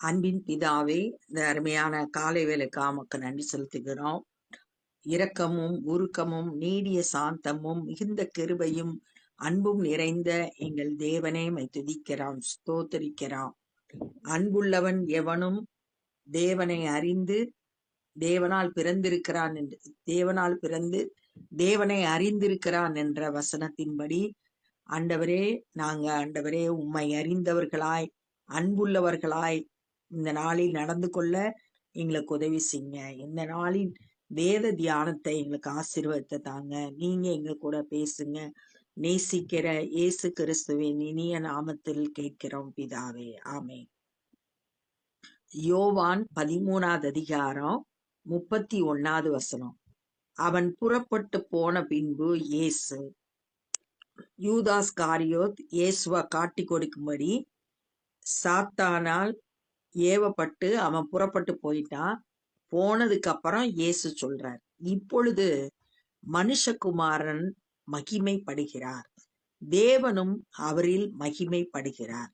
அன்பின் பிதாவே இந்த அருமையான காலை வேலைக்கு நமக்கு நன்றி செலுத்துகிறோம். இரக்கமும் உருக்கமும் நீடிய சாந்தமும் மிகுந்த கிருபையும் அன்பும் நிறைந்த எங்கள் தேவனே மை துதிக்கிறோம் ஸ்தோத்தரிக்கிறோம் அன்புள்ளவன் எவனும் தேவனை அறிந்து தேவனால் பிறந்திருக்கிறான் என்று தேவனால் பிறந்து தேவனை அறிந்திருக்கிறான் என்ற வசனத்தின்படி ஆண்டவரே நாங்க ஆண்டவரே உம்மை அறிந்தவர்களாய் அன்புள்ளவர்களாய் இந்த நாளில் நடந்து கொள்ள எங்களுக்கு உதவி செய்யுங்க. இந்த நாளின் வேத தியானத்தை எங்களுக்கு ஆசீர்வாதத்தை தாங்க. நீங்க எங்க கூட பேசுங்க. நேசிக்கிற இயேசு கிறிஸ்துவின் இனிய நாமத்தில் கேட்கிறோம் பிதாவே. ஆமே யோவான் பதிமூணாவது அதிகாரம் முப்பத்தி ஒன்னாவது வசனம். அவன் புறப்பட்டு போன பின்பு இயேசு யூதாஸ் காரியோத் இயேசுவ காட்டி கொடுக்கும்படி சாத்தானால் ஏவப்பட்டு அவன் புறப்பட்டு போயிட்டான். போனதுக்கு அப்புறம் இயேசு சொல்றார் இப்பொழுது மனுஷகுமாரன் மகிமைப்படுகிறார். தேவனும் அவரில் மகிமைப்படுகிறார்.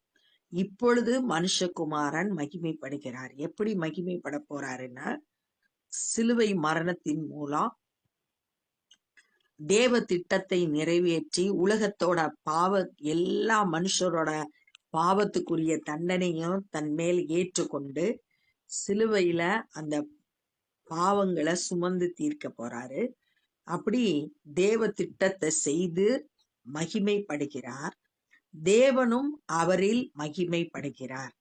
இப்பொழுது மனுஷகுமாரன் மகிமைப்படுகிறார். எப்படி மகிமைப்பட போறாருன்னா சிலுவை மரணத்தின் மூலம் தேவ திட்டத்தை நிறைவேற்றி உலகத்தோட பாவ எல்லா மனுஷரோட பாவத்துக்குரிய தண்டனையும் தன் மேல் ஏற்றுக்கொண்டு சிலுவையில அந்த பாவங்களை சுமந்து தீர்க்க போறாரு. அப்படி தேவ திட்டத்தை செய்து மகிமைப்படுகிறார். தேவனும் அவரில் மகிமைப்படுகிறார்.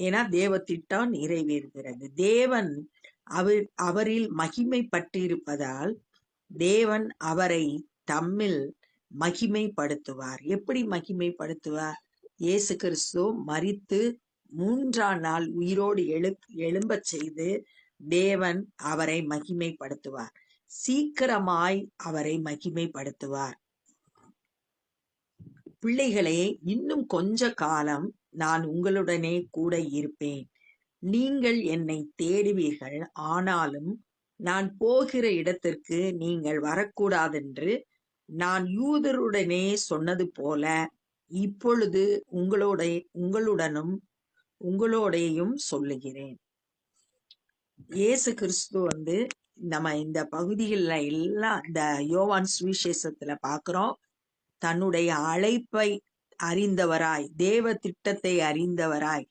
ஏன்னா தேவ திட்டம் நிறைவேறுகிறது. தேவன் அவர் அவரில் மகிமைப்பட்டிருப்பதால் தேவன் அவரை தம்மில் மகிமைப்படுத்துவார். எப்படி மகிமைப்படுத்துவார்? இயேசு கிறிஸ்து மரித்து மூன்றாம் நாள் உயிரோடு எழு எழும்பச் செய்து தேவன் அவரை மகிமைப்படுத்துவார். சீக்கிரமாய் அவரை மகிமைப்படுத்துவார். பிள்ளைகளே இன்னும் கொஞ்ச காலம் நான் உங்களுடனே கூட இருப்பேன். நீங்கள் என்னை தேடுவீர்கள். ஆனாலும் நான் போகிற இடத்திற்கு நீங்கள் வரக்கூடாதென்று நான் யூதருடனே சொன்னது போல இப்பொழுது உங்களோட உங்களுடனும் உங்களோடையும் சொல்லுகிறேன். இயேசு கிறிஸ்து வந்து நம்ம இந்த பகுதிகளில் எல்லாம் இந்த யோவான் சுவிசேஷத்துல பாக்குறோம். தன்னுடைய அழைப்பை அறிந்தவராய் தேவ திட்டத்தை அறிந்தவராய்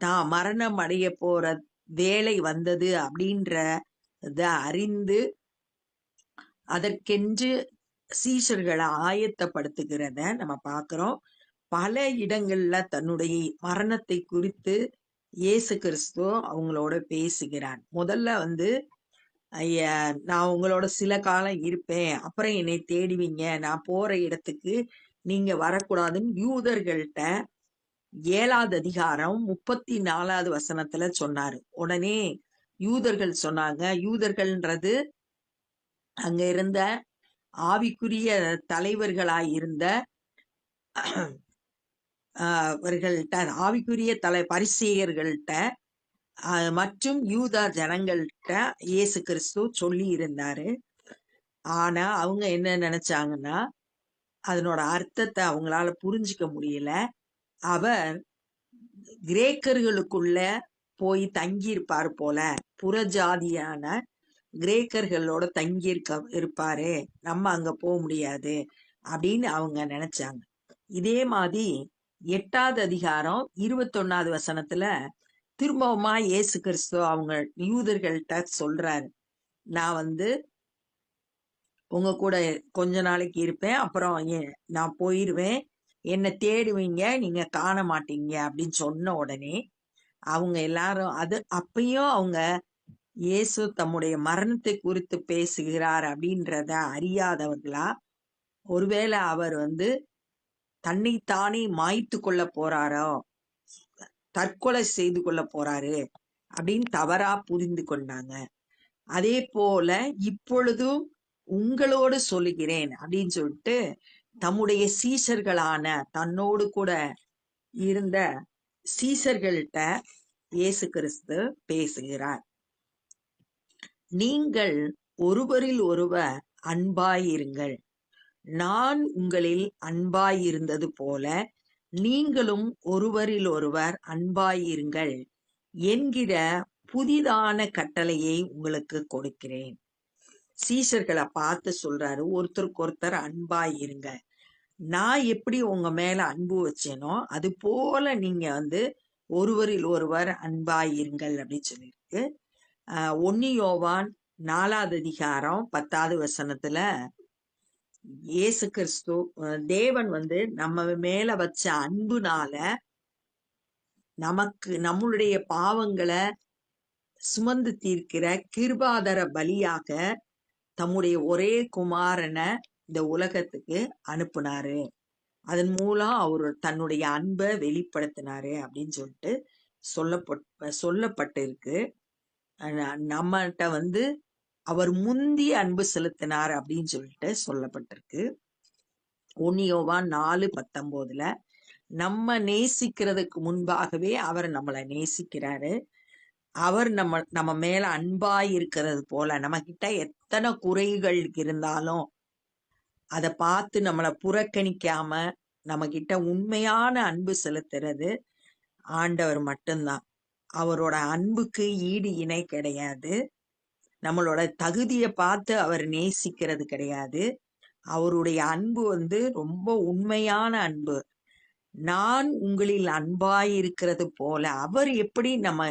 தான் மரணம் அடைய போற வேலை வந்தது அப்படின்ற அறிந்து அதற்கென்று சீஷர்களை ஆயத்தப்படுத்துகிறத நம்ம பார்க்குறோம் பல இடங்கள்ல தன்னுடைய மரணத்தை குறித்து இயேசு கிறிஸ்து அவங்களோட பேசுகிறான் முதல்ல வந்து ஐயா நான் உங்களோட சில காலம் இருப்பேன். அப்புறம் என்னை தேடுவீங்க. நான் போற இடத்துக்கு நீங்க வரக்கூடாதுன்னு யூதர்கள்ட்ட ஏழாவது அதிகாரம் முப்பத்தி நாலாவது வசனத்துல சொன்னாரு. உடனே யூதர்கள் சொன்னாங்க யூதர்கள்ன்றது அங்க இருந்த ஆவிக்குரிய தலைவர்களாய் இருந்த அவர்கள்ட்ட ஆவிக்குரிய தலை பரிசேயர்கள்ட்ட மற்றும் யூதா ஜனங்கள்கிட்ட இயேசு கிறிஸ்து சொல்லி இருந்தாரு ஆனா அவங்க என்ன நினைச்சாங்கன்னா அதனோட அர்த்தத்தை அவங்களால புரிஞ்சிக்க முடியல. அவர் கிரேக்கர்களுக்குள்ள போய் தங்கி இருப்பார் போல. புறஜாதியான கிரேக்கர்களோட தங்கி இருக்க இருப்பாரு. நம்ம அங்க போக முடியாது அப்படின்னு அவங்க நினைச்சாங்க. இதே மாதிரி எட்டாவது அதிகாரம் இருபத்தொன்னாவது வசனத்துல திரும்பவுமா இயேசு கிறிஸ்து அவங்க யூதர்கள்ட்ட சொல்றாரு. நான் வந்து உங்க கூட கொஞ்ச நாளைக்கு இருப்பேன் அப்புறம் நான் போயிருவேன். என்னை தேடுவீங்க நீங்க காண மாட்டீங்க அப்படின்னு சொன்ன உடனே அவங்க எல்லாரும் அது அப்பயும் அவங்க இயேசு தம்முடைய மரணத்தை குறித்து பேசுகிறார் அப்படின்றத அறியாதவர்களா? ஒருவேளை அவர் வந்து தன்னைத்தானே மாய்த்து கொள்ள போறாரோ? தற்கொலை செய்து கொள்ள போறாரு அப்படின்னு தவறா புரிந்து கொண்டாங்க. அதே போல இப்பொழுதும் உங்களோடு சொல்லுகிறேன் அப்படின்னு சொல்லிட்டு தம்முடைய சீசர்களான தன்னோடு கூட இருந்த சீசர்கள்ட்ட இயேசு கிறிஸ்து பேசுகிறார். நீங்கள் ஒருவரில் ஒருவர் அன்பாயிருங்கள். நான் உங்களில் அன்பாயிருந்தது போல நீங்களும் ஒருவரில் ஒருவர் அன்பாயிருங்கள் என்கிற புதிதான கட்டளையை உங்களுக்கு கொடுக்கிறேன். சீஷர்களை பார்த்து சொல்றாரு ஒருத்தருக்கு ஒருத்தர் அன்பாயிருங்க. நான் எப்படி உங்க மேல அன்பு வச்சேனோ அது போல நீங்க வந்து ஒருவரில் ஒருவர் அன்பாயிருங்கள் அப்படின்னு சொல்லியிருக்கு. ஆஹ் யோவான் நாலாவது அதிகாரம் பத்தாவது வசனத்துல இயேசு கிறிஸ்து தேவன் வந்து நம்ம மேல வச்ச அன்புனால நமக்கு நம்மளுடைய பாவங்களை சுமந்து தீர்க்கிற கிருபாதர பலியாக தம்முடைய ஒரே குமாரனை இந்த உலகத்துக்கு அனுப்புனாரு. அதன் மூலம் அவர் தன்னுடைய அன்பை வெளிப்படுத்தினாரு அப்படின்னு சொல்லிட்டு சொல்லப்பட் சொல்லப்பட்டிருக்கு. நம்மகிட்ட வந்து அவர் முந்தி அன்பு செலுத்தினார் அப்படின்னு சொல்லிட்டு சொல்லப்பட்டிருக்கு. ஒன்னியோவா நாலு பத்தொன்பதுல நம்ம நேசிக்கிறதுக்கு முன்பாகவே அவர் நம்மளை நேசிக்கிறாரு. அவர் நம்ம நம்ம மேல அன்பாய் இருக்கிறது போல நம்ம கிட்ட எத்தனை குறைகள் இருந்தாலும் அதை பார்த்து நம்மளை புறக்கணிக்காம நம்ம கிட்ட உண்மையான அன்பு செலுத்துறது ஆண்டவர் மட்டும்தான். அவரோட அன்புக்கு ஈடு இணை கிடையாது. நம்மளோட தகுதியை பார்த்து அவர் நேசிக்கிறது கிடையாது. அவருடைய அன்பு வந்து ரொம்ப உண்மையான அன்பு. நான் உங்களில் அன்பாய் இருக்கிறது போல அவர் எப்படி நம்ம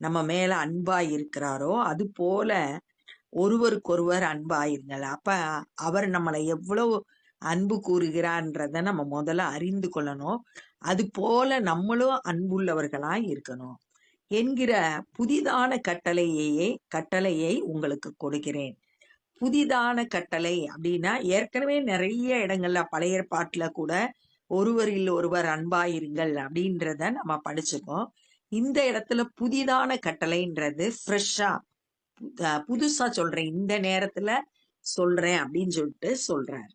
நம்ம மேல அன்பாய் இருக்கிறாரோ அது போல ஒருவருக்கொருவர் அன்பாயிருங்கள். அப்ப அவர் நம்மளை எவ்வளவு அன்பு கூறுகிறான்றத நம்ம முதல்ல அறிந்து கொள்ளணும். அது போல நம்மளும் அன்புள்ளவர்களா இருக்கணும். என்கிற புதிதான கட்டளையையே கட்டளையை உங்களுக்கு கொடுக்கிறேன். புதிதான கட்டளை அப்படின்னா ஏற்கனவே நிறைய இடங்கள்ல பழைய பாட்டுல கூட ஒருவரில் ஒருவர் அன்பாயிருங்கள் அப்படின்றத நம்ம படிச்சுப்போம் இந்த இடத்துல புதிதான கட்டளைன்றது ஃப்ரெஷ்ஷா புதுசா சொல்றேன். இந்த நேரத்துல சொல்றேன் அப்படின்னு சொல்லிட்டு சொல்றார்.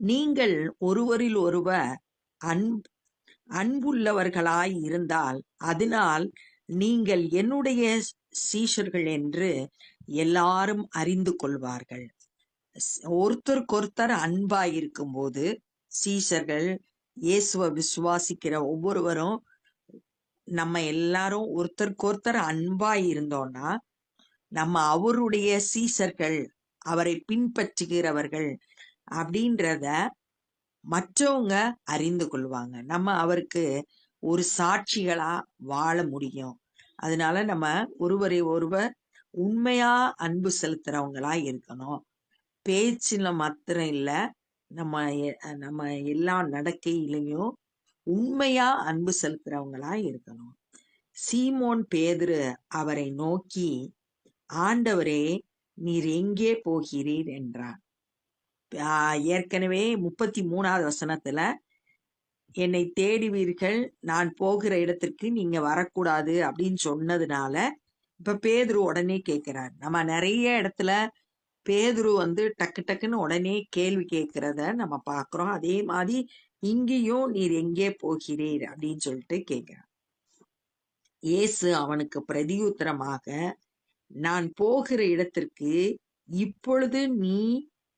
நீங்கள் ஒருவரில் ஒருவர் அன்பு அன்புள்ளவர்களாய் இருந்தால் அதனால் நீங்கள் என்னுடைய சீஷர்கள் என்று எல்லாரும் அறிந்து கொள்வார்கள். ஒருத்தருக்கொருத்தர் அன்பாய் இருக்கும்போது சீஷர்கள் இயேசுவை விசுவாசிக்கிற ஒவ்வொருவரும் நம்ம எல்லாரும் ஒருத்தருக்கொருத்தர் அன்பாய் இருந்தோம்னா நம்ம அவருடைய சீஷர்கள் அவரை பின்பற்றுகிறவர்கள் அப்படின்றத மற்றவங்க அறிந்து கொள்வாங்க. நம்ம அவருக்கு ஒரு சாட்சிகளா வாழ முடியும். அதனால நம்ம ஒருவரை ஒருவர் உண்மையா அன்பு செலுத்துறவங்களா இருக்கணும். பேச்சுல மாத்திரம் இல்ல நம்ம எ- நம்ம எல்லா நடக்கையிலையும் உண்மையா அன்பு செலுத்துறவங்களா இருக்கணும். சீமோன் பேதுரு அவரை நோக்கி ஆண்டவரே நீர் எங்கே போகிறீர்? என்றார். ஏற்கனவே முப்பத்தி மூணாவது வசனத்துல என்னை தேடுவீர்கள் நான் போகிற இடத்திற்கு நீங்க வரக்கூடாது அப்படின்னு சொன்னதுனால இப்ப பேதுரு உடனே கேட்கிறார் நம்ம நிறைய இடத்துல பேதுரு வந்து டக்கு டக்குன்னு உடனே கேள்வி கேட்கிறத நம்ம பாக்குறோம். அதே மாதிரி இங்கேயும் நீர் எங்கே போகிறீர்? அப்படின்னு சொல்லிட்டு கேட்கிறார் இயேசு அவனுக்கு பிரதியுத்தரமாக நான் போகிற இடத்திற்கு இப்பொழுது நீ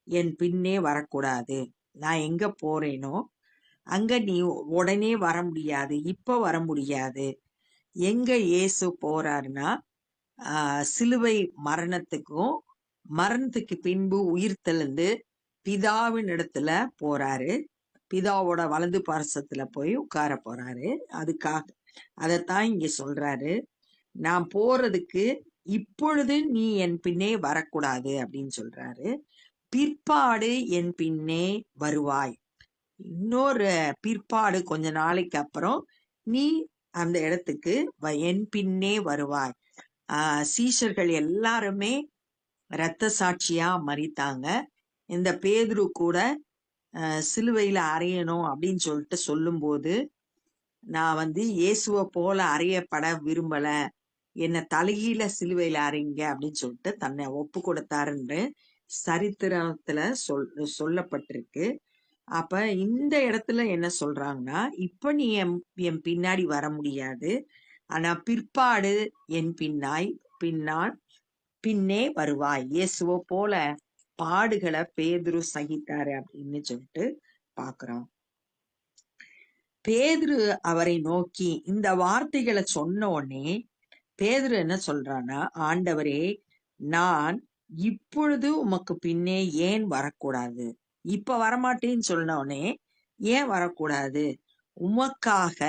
என் பின்னே வரக்கூடாது. நான் எங்க போறேனோ அங்க நீ உடனே வர முடியாது. இப்ப வர முடியாது. எங்க இயேசு போறாருன்னா ஆஹ் சிலுவை மரணத்துக்கும் மரணத்துக்கு பின்பு உயிர்த்தெழுந்து பிதாவின் இடத்துல போறாரு. பிதாவோட வலது பாரசத்துல போய் உட்கார போறாரு. அதுக்காக அதைத்தான் இங்க சொல்றாரு. நான் போறதுக்கு இப்பொழுது நீ என் பின்னே வரக்கூடாது அப்படின்னு சொல்றாரு. பிற்பாடு என் பின்னே வருவாய். இன்னொரு பிற்பாடு கொஞ்ச நாளைக்கு அப்புறம் நீ அந்த இடத்துக்கு வ- என் பின்னே வருவாய். ஆஹ் சீஷர்கள் எல்லாருமே இரத்த சாட்சியா மறித்தாங்க. இந்த பேதுரு கூட சிலுவையில அறையணும் அப்படின்னு சொல்லிட்டு சொல்லும்போது நான் வந்து இயேசுவை போல அறையப்பட விரும்பல. என்னை தலைகீழ சிலுவையில அறைங்க அப்படின்னு சொல்லிட்டு தன்னை ஒப்பு கொடுத்தாருன்னு சரித்திரத்துல சொல் சொல்லப்பட்டிருக்கு. அப்ப இந்த இடத்துல என்ன சொல்றாங்கன்னா இப்ப நீ என் என் பின்னாடி வர முடியாது. ஆனா பிற்பாடு என் பின்னாய் பின்னால் பின்னே வருவாய். இயேசுவோ போல பாடுகளை பேதுரு சகித்தாரு அப்படின்னு சொல்லிட்டு பாக்குறோம் பேதுரு அவரை நோக்கி இந்த வார்த்தைகளை சொன்ன உடனே பேதுரு என்ன சொல்றான்னா ஆண்டவரே நான் இப்பொழுது உமக்கு பின்னே ஏன் வரக்கூடாது? இப்ப வரமாட்டேன்னு சொன்ன ஏன் வரக்கூடாது? உமக்காக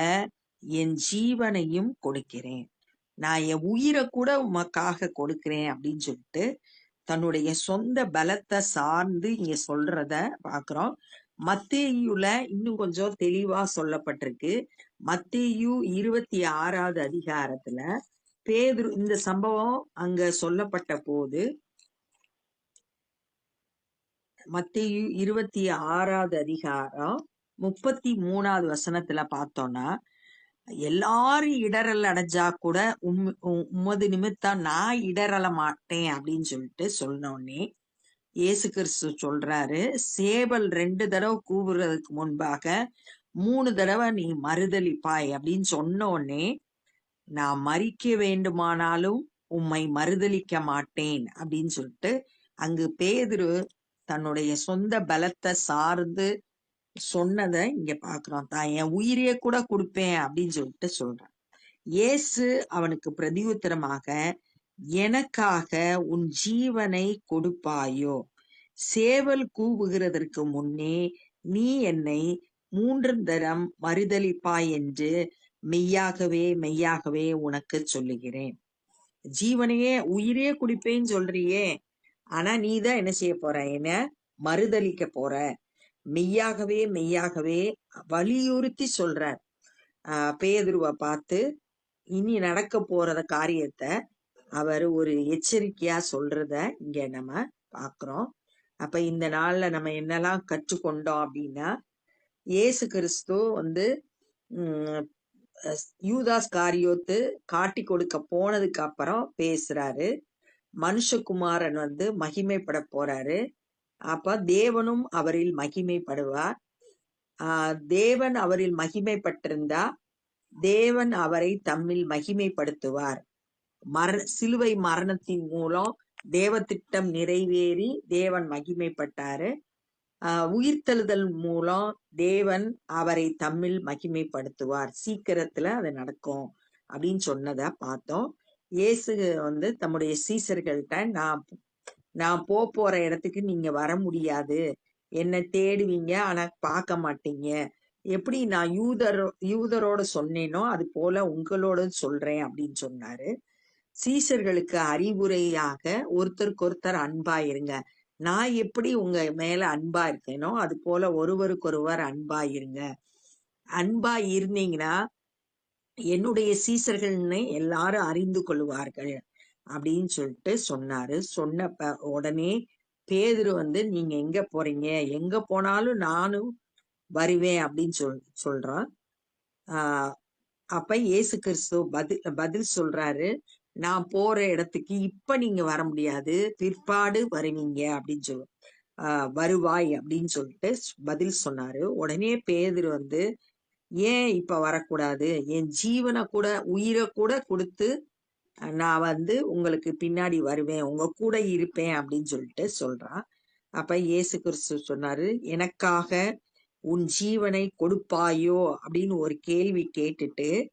என் ஜீவனையும் கொடுக்கிறேன். நான் என் உயிரை கூட உமக்காக கொடுக்கிறேன் அப்படின்னு சொல்லிட்டு தன்னுடைய சொந்த பலத்தை சார்ந்து இங்க சொல்றத பாக்குறோம். மத்தேயுல இன்னும் கொஞ்சம் தெளிவா சொல்லப்பட்டிருக்கு. மத்தேயு இருபத்தி ஆறாவது அதிகாரத்துல பேதுரு இந்த சம்பவம் அங்க சொல்லப்பட்ட போது மத்திய இருபத்தி ஆறாவது அதிகாரம் முப்பத்தி மூணாவது வசனத்துல பார்த்தோம்னா எல்லாரும் இடரல் அடைஞ்சா கூட உம் உம்- உமது நிமித்தம் நான் இடரல மாட்டேன் அப்படின்னு சொல்லிட்டு சொன்னோடனே இயேசு கிறிஸ்து சொல்றாரு சேவல் ரெண்டு தடவை கூவுறதுக்கு முன்பாக மூணு தடவை நீ மறுதலிப்பாய் அப்படின்னு சொன்னோடனே நான் மறிக்க வேண்டுமானாலும் உம்மை மறுதளிக்க மாட்டேன் அப்படின்னு சொல்லிட்டு அங்கு பேதுரு தன்னுடைய சொந்த பலத்தை சார்ந்து சொன்னதை இங்க பாக்குறான். தான் என் உயிரையே கூட கொடுப்பேன் அப்படின்னு சொல்லிட்டு சொல்றான். இயேசு அவனுக்கு பிரதியுத்தரமாக எனக்காக உன் ஜீவனை கொடுப்பாயோ? சேவல் கூவுகிறதற்கு முன்னே நீ என்னை மூன்று தரம் மறுதளிப்பாய் என்று மெய்யாகவே மெய்யாகவே உனக்கு சொல்லுகிறேன். ஜீவனையே உயிரே குடிப்பேன்னு சொல்றியே. ஆனா நீ தான் என்ன செய்ய போற? என்ன? மறுதலிக்க போற. மெய்யாகவே மெய்யாகவே வலியுறுத்தி சொல்றார் ஆஹ் பேதுருவை பார்த்து இனி நடக்க போறத காரியத்தை அவர் ஒரு எச்சரிக்கையா சொல்றத இங்க நம்ம பாக்குறோம். அப்ப இந்த நாள்ல நம்ம என்னெல்லாம் கற்றுக்கொண்டோம் அப்படின்னா இயேசு கிறிஸ்து வந்து யூதாஸ் காரியோத்து காட்டி கொடுக்க போனதுக்கு அப்புறம் பேசுறாரு. மனுஷகுமாரன் வந்து மகிமைப்பட போறாரு. அப்ப தேவனும் அவரில் மகிமைப்படுவார். தேவன் அவரில் மகிமைப்பட்டிருந்தா தேவன் அவரை தம்மில் மகிமைப்படுத்துவார். மர சிலுவை மரணத்தின் மூலம் தேவ திட்டம் நிறைவேறி தேவன் மகிமைப்பட்டாரு. ஆஹ் உயிர்த்தெழுதல் மூலம் தேவன் அவரை தம்மில் மகிமைப்படுத்துவார். சீக்கிரத்துல அது நடக்கும் அப்படின்னு சொன்னதை பார்த்தோம். இயேசு வந்து தம்முடைய சீசர்கள்ட்ட நான் நான் போ போற இடத்துக்கு நீங்க வர முடியாது. என்னை தேடுவீங்க ஆனா பார்க்க மாட்டீங்க. எப்படி நான் யூதர் யூதரோட சொன்னேனோ அது போல உங்களோட சொல்றேன் அப்படின்னு சொன்னாரு. சீசர்களுக்கு அறிவுரையாக ஒருத்தருக்கு ஒருத்தர் அன்பா இருங்க. நான் எப்படி உங்க மேல அன்பா இருக்கேனோ அது போல ஒருவருக்கொருவர் அன்பா இருங்க. அன்பா இருந்தீங்கன்னா என்னுடைய சீசர்கள்னு எல்லாரும் அறிந்து கொள்வார்கள் அப்படின்னு சொல்லிட்டு சொன்னாரு. சொன்னப்ப உடனே பேதுரு வந்து நீங்க எங்க போறீங்க? எங்க போனாலும் நானும் வருவேன் அப்படின்னு சொல் சொல்றான். ஆஹ் அப்ப இயேசு கிறிஸ்து பதில் பதில் சொல்றாரு. நான் போற இடத்துக்கு இப்ப நீங்க வர முடியாது. பிற்பாடு வருவீங்க அப்படின்னு சொல் ஆஹ் வருவாய் அப்படின்னு சொல்லிட்டு பதில் சொன்னாரு. உடனே பேதுரு வந்து ஏன் இப்ப வரக்கூடாது? என் ஜீவனை கூட உயிரை கூட கொடுத்து நான் வந்து உங்களுக்கு பின்னாடி வருவேன் உங்க கூட இருப்பேன் அப்படின்னு சொல்லிட்டு சொல்றான் அப்ப இயேசு கிறிஸ்து சொன்னாரு எனக்காக உன் ஜீவனை கொடுப்பாயோ? அப்படின்னு ஒரு கேள்வி கேட்டுட்டு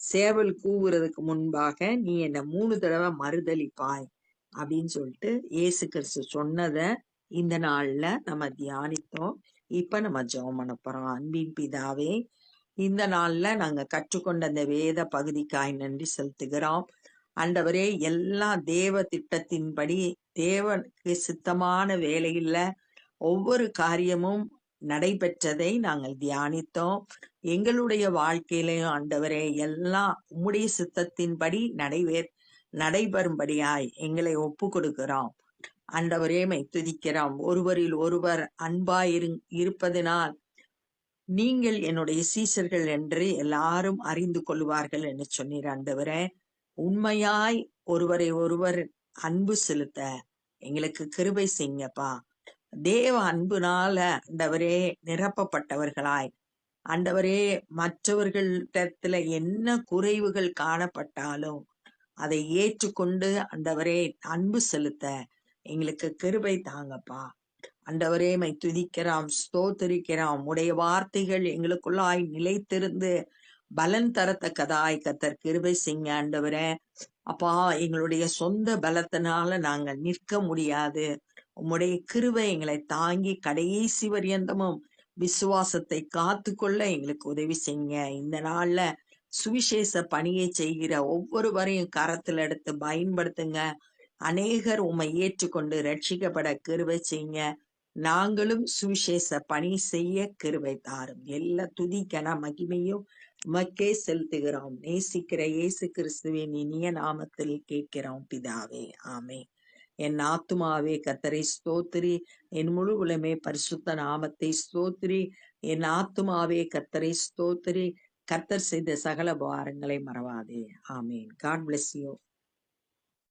சேவல் கூவுறதுக்கு முன்பாக நீ என்னை மூணு தடவை மறுதலிப்பாய் அப்படின்னு சொல்லிட்டு இயேசு கிறிஸ்து சொன்னத இந்த நாள்ல நம்ம தியானித்தோம். இப்ப நம்ம ஜெபம் பண்ண போறோம். அன்பின் பிதாவே இந்த நாள்ல நாங்க கற்றுக்கொண்ட அந்த வேத பகுதிக்காய் நன்றி செலுத்துகிறோம். அண்டவரே எல்லா தேவ திட்டத்தின்படி தேவனுக்கு சித்தமான வேலையில ஒவ்வொரு காரியமும் நடைபெற்றதை நாங்கள் தியானித்தோம். எங்களுடைய வாழ்க்கையிலையும் ஆண்டவரே எல்லாம் உம்முடைய சித்தத்தின்படி நடைபெற நடைபெறும்படியாய் எங்களை ஒப்பு கொடுக்கிறோம் ஆண்டவரே மை துதிக்கிறோம். ஒருவரில் ஒருவர் அன்பாய் இரு- இருப்பதினால் நீங்கள் என்னுடைய சீசர்கள் என்று எல்லாரும் அறிந்து கொள்வார்கள் என்று சொன்னீர் ஆண்டவரே. உண்மையாய் ஒருவரை ஒருவர் அன்பு செலுத்த எங்களுக்கு கிருபை செய்யுங்கப்பா. தேவ அன்புனால ஆண்டவரே நிரப்பப்பட்டவர்களாய். ஆண்டவரே மற்றவர்களிடத்துல என்ன குறைவுகள் காணப்பட்டாலும் அதை ஏற்றுக்கொண்டு ஆண்டவரே அன்பு செலுத்த எங்களுக்கு கிருபை தாங்கப்பா. அண்டவரே மை துதிக்கிறோம் ஸ்தோத்திரிக்கிறோம். உடைய வார்த்தைகள் எங்களுக்குள்ளாய் நிலைத்திருந்து பலன் தரத்தக்கதாய் கத்தர் கிருபை செய்ய ஆண்டவரே. அப்பா எங்களுடைய சொந்த பலத்தினால நாங்கள் நிற்க முடியாது. உம்முடைய கிருவை எங்களை தாங்கி கடைசி பரியந்தமும் விசுவாசத்தை காத்துக்கொள்ள எங்களுக்கு உதவி செய்யுங்க. இந்த நாள்ல சுவிசேஷ பணியை செய்கிற ஒவ்வொருவரையும் கரத்தில் எடுத்து பயன்படுத்துங்க. அநேகர் உம்மை ஏற்றுக்கொண்டு ரட்சிக்கப்பட கிருபை செய்யுங்க நாங்களும் சுவிசேஷ பணி செய்ய கிருபை தாரும். எல்லா துதிக்கன மகிமையும் உமக்கே செலுத்துகிறோம். நேசிக்கிற இயேசு கிறிஸ்துவின் இனிய நாமத்தில் கேட்கிறோம் பிதாவே. ஆமே என் ஆத்துமாவே கத்தரை ஸ்தோத்திரி. என் முழு உலமே பரிசுத்த நாமத்தை ஸ்தோத்திரி. என் ஆத்துமாவே கத்தரை ஸ்தோத்திரி. கத்தர் செய்த சகல பாரங்களை மறவாதே. ஆமேன். God bless you.